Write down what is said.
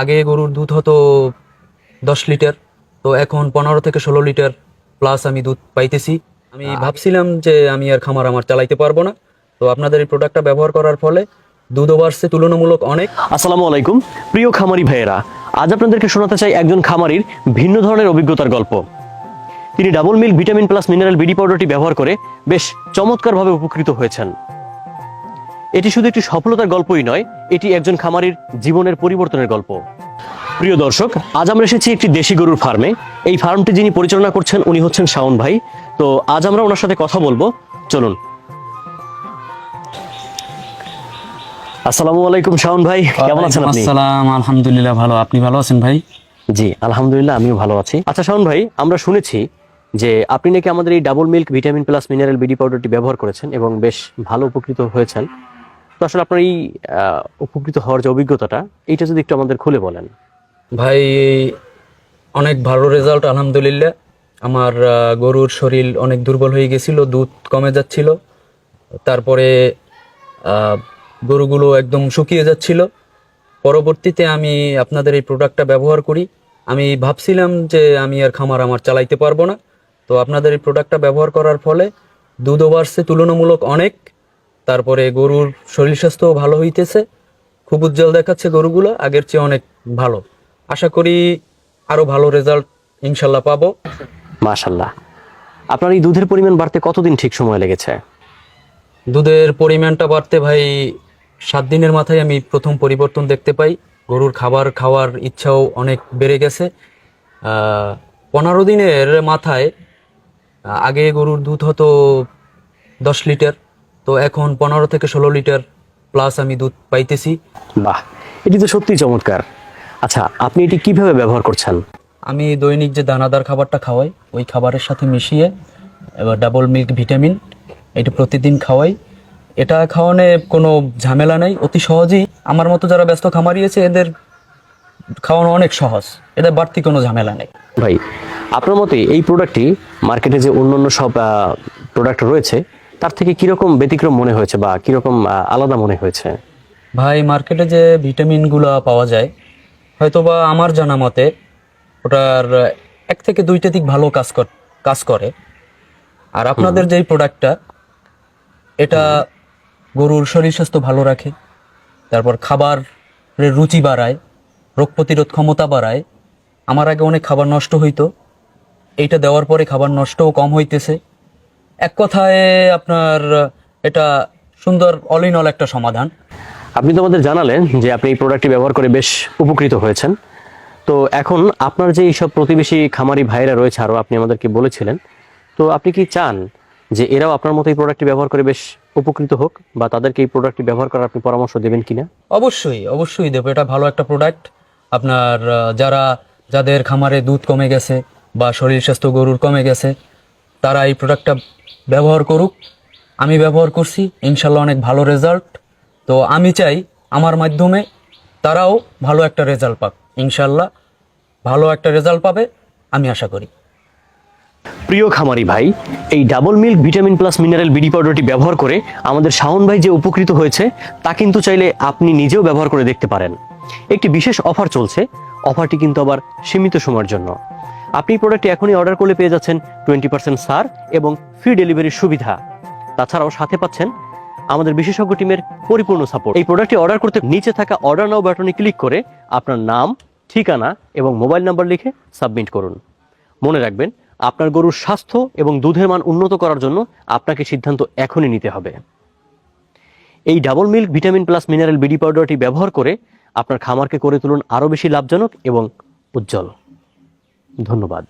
আগে গরুর দুধ হতো দশ লিটার তো এখন পনেরো থেকে ষোলো লিটার প্লাস আমি দুধ পাইতেছি। আমি ভাবছিলাম যে আমি আর খামার আমার চালাইতে পারব না। তো আপনাদের এই প্রোডাক্টটা ব্যবহার করার ফলে দুধও বাড়ছে তুলনামূলক অনেক। আসসালামু আলাইকুম। প্রিয় খামারি ভাইয়েরা আজ আপনাদেরকে শোনাতে চাই একজন খামারির ভিন্ন ধরনের অভিজ্ঞতার গল্প। তিনি double milk vitamin plus mineral BD পাউডারটি ব্যবহার করে বেশ চমৎকারভাবে উপকৃত হয়েছেন। এটি শুধু একটি সফলতার গল্পই নয় এটি একজন খামারির জীবনের পরিবর্তনের গল্প। প্রিয় দর্শক আজ আমরা এসেছি একটি দেশি গরুর ফার্মে। এই ফার্মটি যিনি পরিচালনা করছেন উনি হচ্ছেন শাওন ভাই। তো আজ আমরা ওনার সাথে কথা বলব। চলুন। আসসালামু আলাইকুম শাওন ভাই কেমন আছেন আপনি? আসসালাম আলহামদুলিল্লাহ ভালো। আপনি ভালো আছেন ভাই? জি আলহামদুলিল্লাহ আমিও ভালো আছি। আচ্ছা শাওন ভাই আমরা শুনেছি যে আপনি নাকি আমাদের এই double milk vitamin plus mineral BD পাউডারটি ব্যবহার করেছেন এবং বেশ ভালো উপকৃত হয়েছেন। তো আসলে আপনার এই উপকৃত হওয়ার যে অভিজ্ঞতাটা, এইটা যদি একটু আমাদের খুলে বলেন। ভাই, অনেক ভালো রেজাল্ট আলহামদুলিল্লাহ। আমার গরুর শরীর অনেক দুর্বল হয়ে গেছিল, দুধ কমে যাচ্ছিল। তারপরে গরুগুলো একদম শুকিয়ে যাচ্ছিল। পরবর্তীতে আমি আপনাদের এই প্রোডাক্টটা ব্যবহার করি। আমি ভাবছিলাম যে আমি আর খামার আমার চালাইতে পারব না। তো আপনাদের এই প্রোডাক্টটা ব্যবহার করার ফলে দুধও বাড়ছে তুলনামূলক অনেক। তারপরে গরুর শরীর স্বাস্থ্যও ভালো হইতেছে খুব উজ্জ্বল দেখাচ্ছে গরুগুলো আগের চেয়ে অনেক ভালো। আশা করি আরও ভালো রেজাল্ট ইনশাল্লাহ পাবো। মাশাল্লাহ। আপনার এই দুধের পরিমাণ বাড়তে কতদিন ঠিক সময় লেগেছে? দুধের পরিমাণটা বাড়তে ভাই সাত দিনের মাথায় আমি প্রথম পরিবর্তন দেখতে পাই। গরুর খাবার খাওয়ার ইচ্ছাও অনেক বেড়ে গেছে। পনেরো দিনের মাথায় আগে গরুর দুধ হতো দশ লিটার তো এখন পনেরো থেকে ষোলো লিটার প্লাস আমি দুধ পাইতেছি। বাহ এটি তো সত্যি চমৎকার। আচ্ছা আপনি এটি কীভাবে ব্যবহার করছেন? আমি দৈনিক যে দানাদার খাবারটা খাওয়াই ওই খাবারের সাথে মিশিয়ে এবার ডাবল মিল্ক ভিটামিন এটা প্রতিদিন খাওয়াই। এটা খাওয়ানো কোনো ঝামেলা নেই অতি সহজেই। আমার মতো যারা ব্যস্ত খামারি আছে এদের খাওয়ানো অনেক সহজ এদের বাড়তি কোনো ঝামেলা নেই। ভাই আপনার মতে এই প্রোডাক্টটি মার্কেটে যে অন্যান্য সব প্রোডাক্ট রয়েছে তার থেকে কীরকম ব্যতিক্রম মনে হয়েছে বা কীরকম আলাদা মনে হয়েছে? ভাই মার্কেটে যে ভিটামিনগুলো পাওয়া যায় হয়তোবা আমার জানা মতে ওটার এক থেকে দুইটা দিক ভালো কাজ কর কাজ করে। আর আপনাদের যেই প্রোডাক্টটা এটা গরুর শরীর স্বাস্থ্য ভালো রাখে তারপর খাবারের রুচি বাড়ায় রোগ প্রতিরোধ ক্ষমতা বাড়ায়। আমার আগে অনেক খাবার নষ্ট হইতো এইটা দেওয়ার পরে খাবার নষ্টও কম হইতেছে। এক কথায় আপনার এটা সুন্দর অল ইন অল একটা সমাধান। আপনি তো আমাদের জানালেন যে আপনি এই প্রোডাক্টটি ব্যবহার করে বেশ উপকৃত হয়েছেন। তো এখন আপনার যে এইসব প্রতিবেশী খামারি ভাইরা রয়েছে আরও আপনি আমাদেরকে বলেছিলেন তো আপনি কি চান যে এরাও আপনার মতো এই প্রোডাক্টটি ব্যবহার করে বেশ উপকৃত হোক বা তাদেরকে এই প্রোডাক্টটি ব্যবহার করার আপনি পরামর্শ দেবেন কিনা? অবশ্যই অবশ্যই দেবো এটা ভালো একটা প্রোডাক্ট আপনার যারা যাদের খামারে দুধ কমে গেছে বা শরীর স্বাস্থ্য গরুর কমে গেছে তারা এই প্রোডাক্টটা ব্যবহার করুক। আমি ব্যবহার করছি, ইনশাল্লাহ অনেক ভালো রেজাল্ট তো আমি চাই আমার মাধ্যমে তারাও ভালো একটা রেজাল্ট পাক। ইনশাল্লাহ ভালো একটা রেজাল্ট পাবে, আমি আশা করি। প্রিয় খামারি ভাই, এই double milk vitamin plus mineral BD পাউডারটি ব্যবহার করে আমাদের শাওন ভাই যে উপকৃত হয়েছে, তা কিন্তু চাইলে আপনি নিজেও ব্যবহার করে দেখতে পারেন। একটি বিশেষ অফার চলছে অফারটি কিন্তু আবার সীমিত সময়ের জন্য। আপনি প্রোডাক্টটি এখনই অর্ডার করলে পেয়ে যাচ্ছেন টোয়েন্টি পার্সেন্ট সার এবং ফ্রি ডেলিভারির সুবিধা। তাছাড়াও সাথে পাচ্ছেন আমাদের বিশেষজ্ঞ টিমের পরিপূর্ণ সাপোর্ট এই প্রোডাক্টটি অর্ডার করতে নিচে থাকা অর্ডার নাও বাটনে ক্লিক করে আপনার নাম, ঠিকানা এবং মোবাইল নাম্বার লিখে সাবমিট করুন। মনে রাখবেন, আপনার গরুর স্বাস্থ্য এবং দুধের মান উন্নত করার জন্য আপনাকে সিদ্ধান্ত এখনই নিতে হবে। এই double milk vitamin plus mineral BD পাউডারটি ব্যবহার করে আপনার খামারকে করে তুলুন আরও বেশি লাভজনক এবং উজ্জ্বল। ধন্যবাদ।